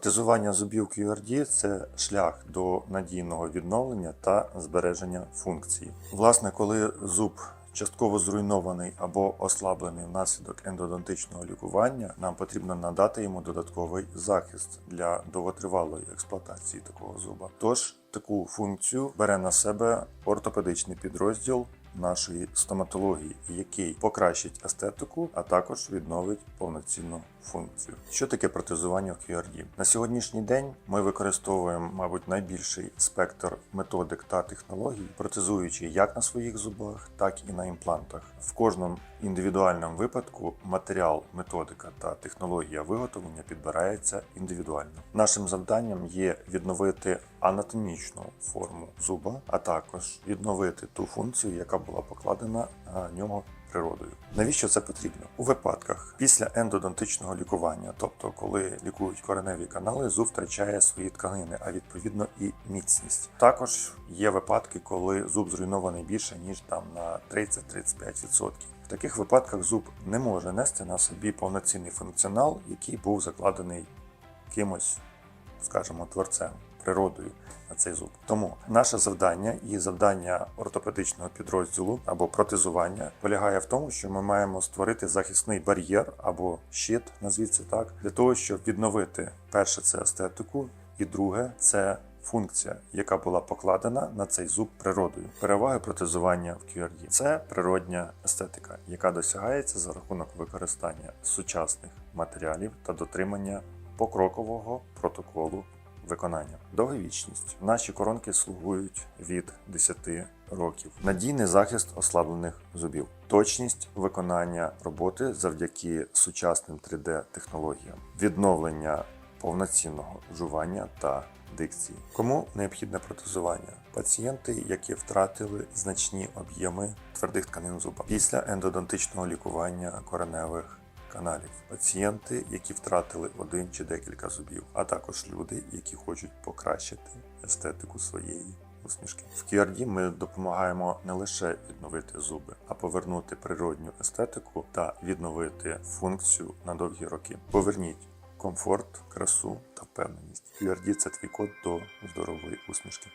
Протезування зубів QRD – це шлях до надійного відновлення та збереження функції. Власне, коли зуб частково зруйнований або ослаблений внаслідок ендодонтичного лікування, нам потрібно надати йому додатковий захист для довготривалої експлуатації такого зуба. Тож таку функцію бере на себе ортопедичний підрозділ нашої стоматології, який покращить естетику, а також відновить повноцінну функцію. Що таке протезування в QRD? На сьогоднішній день ми використовуємо, мабуть, найбільший спектр методик та технологій, протезуючи як на своїх зубах, так і на імплантах. В кожному індивідуальному випадку матеріал, методика та технологія виготовлення підбирається індивідуально. Нашим завданням є відновити анатомічну форму зуба, а також відновити ту функцію, яка була покладена на нього природою. Навіщо це потрібно? У випадках після ендодонтичного лікування, тобто коли лікують кореневі канали, зуб втрачає свої тканини, а відповідно і міцність. Також є випадки, коли зуб зруйнований більше ніж там на 30-35%. В таких випадках зуб не може нести на собі повноцінний функціонал, який був закладений кимось, скажімо, творцем, природою на цей зуб. Тому наше завдання і завдання ортопедичного підрозділу або протезування полягає в тому, що ми маємо створити захисний бар'єр або щит, назвіть це так, для того, щоб відновити перше це естетику, і друге це функція, яка була покладена на цей зуб природою. Переваги протезування в QRD – це природня естетика, яка досягається за рахунок використання сучасних матеріалів та дотримання покрокового протоколу виконання. Довговічність. Наші коронки слугують від 10 років. Надійний захист ослаблених зубів. Точність виконання роботи завдяки сучасним 3D-технологіям. Відновлення повноцінного жування та дикції. Кому необхідне протезування? Пацієнти, які втратили значні об'єми твердих тканин зуба після ендодонтичного лікування кореневих каналів, пацієнти, які втратили один чи декілька зубів, а також люди, які хочуть покращити естетику своєї усмішки. В QRD ми допомагаємо не лише відновити зуби, а повернути природню естетику та відновити функцію на довгі роки. Поверніть комфорт, красу та впевненість. QRD – це твій код до здорової усмішки.